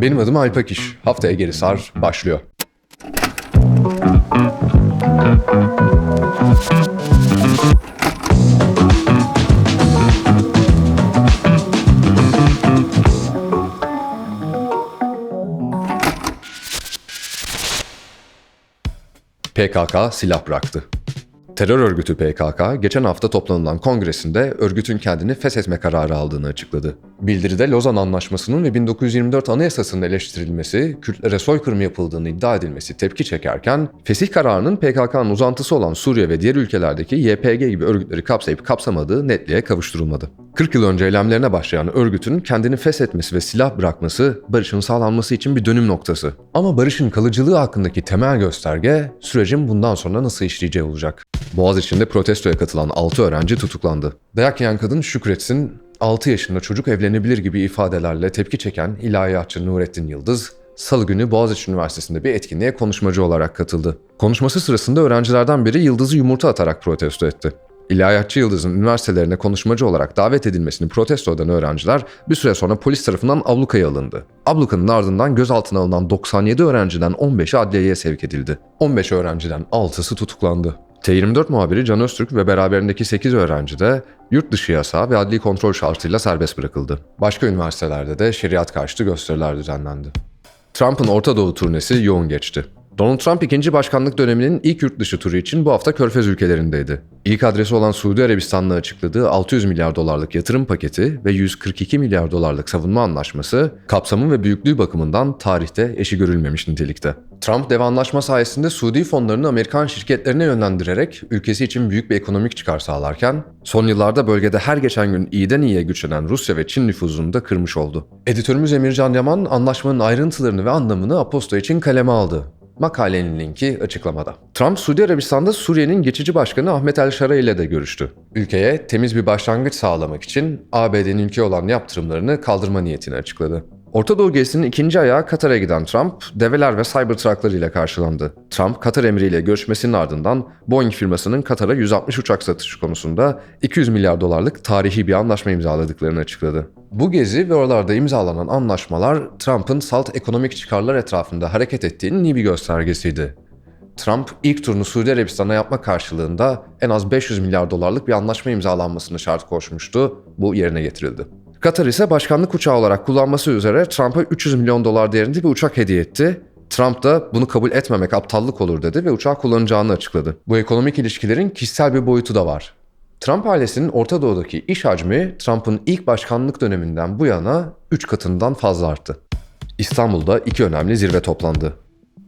Benim adım Alp. Haftaya geri sar başlıyor. PKK silah bıraktı. Terör örgütü PKK, geçen hafta toplanılan kongresinde örgütün kendini feshetme kararı aldığını açıkladı. Bildiride Lozan Anlaşması'nın ve 1924 Anayasası'nın eleştirilmesi, Kürtlere soykırım yapıldığını iddia edilmesi tepki çekerken, fesih kararının PKK'nın uzantısı olan Suriye ve diğer ülkelerdeki YPG gibi örgütleri kapsayıp kapsamadığı netliğe kavuşturulmadı. 40 yıl önce eylemlerine başlayan örgütün kendini feshetmesi ve silah bırakması barışın sağlanması için bir dönüm noktası. Ama barışın kalıcılığı hakkındaki temel gösterge sürecin bundan sonra nasıl işleyeceği olacak. Boğaziçi'nde protestoya katılan 6 öğrenci tutuklandı. Dayak yiyen kadın şükretsin 6 yaşında çocuk evlenebilir gibi ifadelerle tepki çeken ilahiyatçı Nurettin Yıldız, Salı günü Boğaziçi Üniversitesi'nde bir etkinliğe konuşmacı olarak katıldı. Konuşması sırasında öğrencilerden biri Yıldız'ı yumurta atarak protesto etti. İlahiyatçı Yıldız'ın üniversitelerine konuşmacı olarak davet edilmesini protesto eden öğrenciler bir süre sonra polis tarafından ablukaya alındı. Ablukanın ardından gözaltına alınan 97 öğrenciden 15'i adliyeye sevk edildi. 15 öğrenciden 6'sı tutuklandı. T24 muhabiri Can Öztürk ve beraberindeki 8 öğrenci de yurt dışı yasağı ve adli kontrol şartıyla serbest bırakıldı. Başka üniversitelerde de şeriat karşıtı gösteriler düzenlendi. Trump'ın Orta Doğu turnesi yoğun geçti. Donald Trump ikinci başkanlık döneminin ilk yurt dışı turu için bu hafta Körfez ülkelerindeydi. İlk adresi olan Suudi Arabistan'la açıkladığı 600 milyar dolarlık yatırım paketi ve 142 milyar dolarlık savunma anlaşması kapsamı ve büyüklüğü bakımından tarihte eşi görülmemiş nitelikte. Trump dev anlaşma sayesinde Suudi fonlarını Amerikan şirketlerine yönlendirerek ülkesi için büyük bir ekonomik çıkar sağlarken, son yıllarda bölgede her geçen gün iyiden iyiye güçlenen Rusya ve Çin nüfuzunu da kırmış oldu. Editörümüz Emircan Yaman anlaşmanın ayrıntılarını ve anlamını Aposto için kaleme aldı. Makalenin linki açıklamada. Trump, Suudi Arabistan'da Suriye'nin geçici başkanı Ahmet El Şara ile de görüştü. Ülkeye temiz bir başlangıç sağlamak için ABD'nin ülke olan yaptırımlarını kaldırma niyetini açıkladı. Orta Doğu gezisinin ikinci ayağı Katar'a giden Trump, develer ve Cybertruck'ları ile karşılandı. Trump, Katar emriyle görüşmesinin ardından Boeing firmasının Katar'a 160 uçak satışı konusunda 200 milyar dolarlık tarihi bir anlaşma imzaladıklarını açıkladı. Bu gezi ve oralarda imzalanan anlaşmalar Trump'ın salt ekonomik çıkarlar etrafında hareket ettiğinin iyi bir göstergesiydi. Trump ilk turunu Suudi Arabistan'a yapma karşılığında en az 500 milyar dolarlık bir anlaşma imzalanmasını şart koşmuştu. Bu yerine getirildi. Katar ise başkanlık uçağı olarak kullanması üzere Trump'a 300 milyon dolar değerinde bir uçak hediye etti. Trump da bunu kabul etmemek aptallık olur dedi ve uçağı kullanacağını açıkladı. Bu ekonomik ilişkilerin kişisel bir boyutu da var. Trump ailesinin Orta Doğu'daki iş hacmi Trump'ın ilk başkanlık döneminden bu yana 3 katından fazla arttı. İstanbul'da iki önemli zirve toplandı.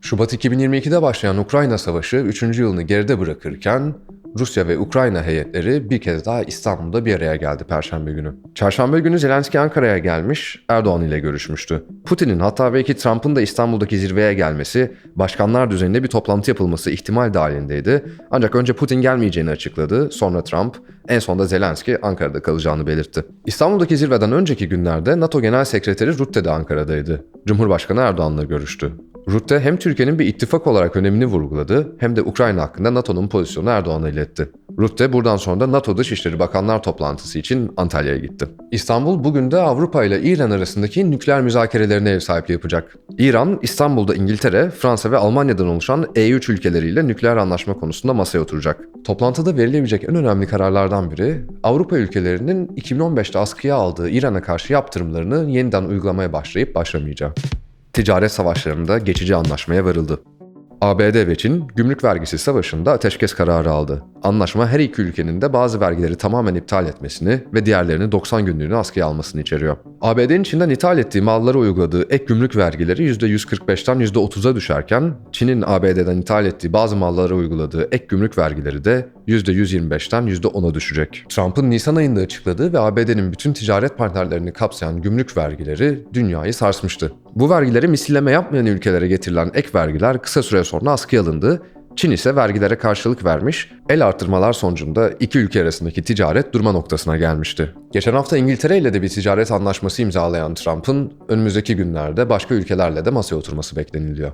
Şubat 2022'de başlayan Ukrayna Savaşı 3. yılını geride bırakırken Rusya ve Ukrayna heyetleri bir kez daha İstanbul'da bir araya geldi Perşembe günü. Çarşamba günü Zelenski Ankara'ya gelmiş, Erdoğan ile görüşmüştü. Putin'in hatta belki Trump'ın da İstanbul'daki zirveye gelmesi, başkanlar düzeyinde bir toplantı yapılması ihtimal dahilindeydi. Ancak önce Putin gelmeyeceğini açıkladı, sonra Trump, en sonunda Zelenski Ankara'da kalacağını belirtti. İstanbul'daki zirveden önceki günlerde NATO Genel Sekreteri Rutte de Ankara'daydı. Cumhurbaşkanı Erdoğan'la görüştü. Rutte hem Türkiye'nin bir ittifak olarak önemini vurguladı hem de Ukrayna hakkında NATO'nun pozisyonu Erdoğan'a iletti. Rutte buradan sonra da NATO Dışişleri Bakanlar toplantısı için Antalya'ya gitti. İstanbul bugün de Avrupa ile İran arasındaki nükleer müzakerelerine ev sahipliği yapacak. İran, İstanbul'da İngiltere, Fransa ve Almanya'dan oluşan E3 ülkeleriyle nükleer anlaşma konusunda masaya oturacak. Toplantıda verilebilecek en önemli kararlardan biri, Avrupa ülkelerinin 2015'te askıya aldığı İran'a karşı yaptırımlarını yeniden uygulamaya başlayıp başlamayacağı ticaret savaşlarında geçici anlaşmaya varıldı. ABD ve Çin gümrük vergisi savaşında ateşkes kararı aldı. Anlaşma her iki ülkenin de bazı vergileri tamamen iptal etmesini ve diğerlerini 90 günlüğüne askıya almasını içeriyor. ABD'nin Çin'den ithal ettiği mallara uyguladığı ek gümrük vergileri %145'ten %30'a düşerken, Çin'in ABD'den ithal ettiği bazı mallara uyguladığı ek gümrük vergileri de %125'ten %10'a düşecek. Trump'ın Nisan ayında açıkladığı ve ABD'nin bütün ticaret partnerlerini kapsayan gümrük vergileri dünyayı sarsmıştı. Bu vergileri misilleme yapmayan ülkelere getirilen ek vergiler kısa süre sonra askıya alındı Çin ise vergilere karşılık vermiş, el artırmalar sonucunda iki ülke arasındaki ticaret durma noktasına gelmişti. Geçen hafta İngiltere ile de bir ticaret anlaşması imzalayan Trump'ın önümüzdeki günlerde başka ülkelerle de masaya oturması bekleniliyor.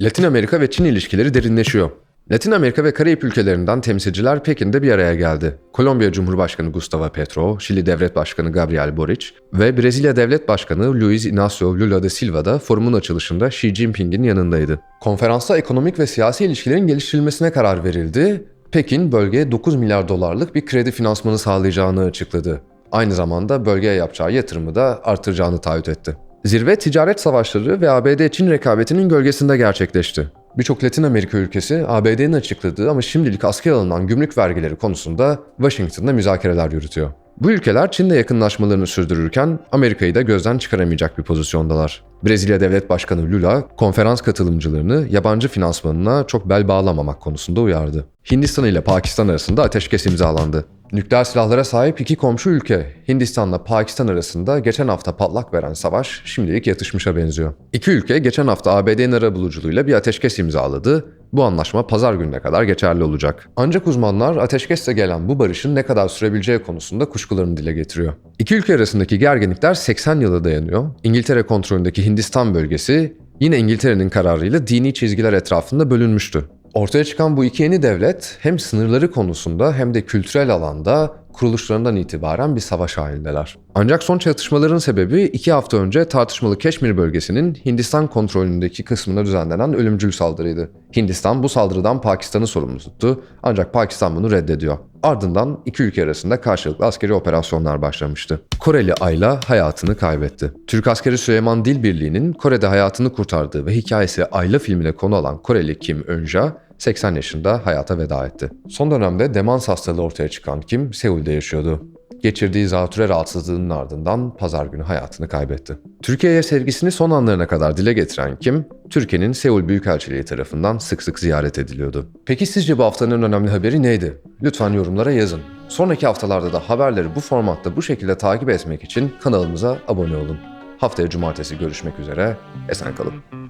Latin Amerika ve Çin ilişkileri derinleşiyor. Latin Amerika ve Karayip ülkelerinden temsilciler Pekin'de bir araya geldi. Kolombiya Cumhurbaşkanı Gustavo Petro, Şili Devlet Başkanı Gabriel Boric ve Brezilya Devlet Başkanı Luiz Inácio Lula da Silva da forumun açılışında Xi Jinping'in yanındaydı. Konferansta ekonomik ve siyasi ilişkilerin geliştirilmesine karar verildi. Pekin bölgeye 9 milyar dolarlık bir kredi finansmanı sağlayacağını açıkladı. Aynı zamanda bölgeye yapacağı yatırımı da artıracağını taahhüt etti. Zirve ticaret savaşları ve ABD-Çin rekabetinin gölgesinde gerçekleşti. Birçok Latin Amerika ülkesi ABD'nin açıkladığı ama şimdilik askıya alınan gümrük vergileri konusunda Washington'da müzakereler yürütüyor. Bu ülkeler Çin'le yakınlaşmalarını sürdürürken Amerika'yı da gözden çıkaramayacak bir pozisyondalar. Brezilya Devlet Başkanı Lula, konferans katılımcılarını yabancı finansmanına çok bel bağlamamak konusunda uyardı. Hindistan ile Pakistan arasında ateşkes imzalandı. Nükleer silahlara sahip iki komşu ülke Hindistan'la Pakistan arasında geçen hafta patlak veren savaş şimdilik yatışmışa benziyor. İki ülke geçen hafta ABD'nin arabuluculuğuyla bir ateşkes imzaladı. Bu anlaşma pazar gününe kadar geçerli olacak. Ancak uzmanlar ateşkesle gelen bu barışın ne kadar sürebileceği konusunda kuşkularını dile getiriyor. İki ülke arasındaki gerginlikler 80 yıla dayanıyor. İngiltere kontrolündeki Hindistan bölgesi yine İngiltere'nin kararıyla dini çizgiler etrafında bölünmüştü. Ortaya çıkan bu iki yeni devlet hem sınırları konusunda hem de kültürel alanda kuruluşlarından itibaren bir savaş halindeler. Ancak son çatışmaların sebebi iki hafta önce tartışmalı Keşmir bölgesinin Hindistan kontrolündeki kısmına düzenlenen ölümcül saldırıydı. Hindistan bu saldırıdan Pakistan'ı sorumlu tuttu ancak Pakistan bunu reddediyor. Ardından iki ülke arasında karşılıklı askeri operasyonlar başlamıştı. Koreli Ayla hayatını kaybetti. Türk askeri Süleyman Dil Birliği'nin Kore'de hayatını kurtardığı ve hikayesi Ayla filmine konu alan Koreli Kim Önja 80 yaşında hayata veda etti. Son dönemde demans hastalığı ortaya çıkan Kim, Seul'de yaşıyordu. Geçirdiği zatüre rahatsızlığının ardından pazar günü hayatını kaybetti. Türkiye'ye sevgisini son anlarına kadar dile getiren Kim, Türkiye'nin Seul Büyükelçiliği tarafından sık sık ziyaret ediliyordu. Peki sizce bu haftanın önemli haberi neydi? Lütfen yorumlara yazın. Sonraki haftalarda da haberleri bu formatta bu şekilde takip etmek için kanalımıza abone olun. Haftaya cumartesi görüşmek üzere, esen kalın.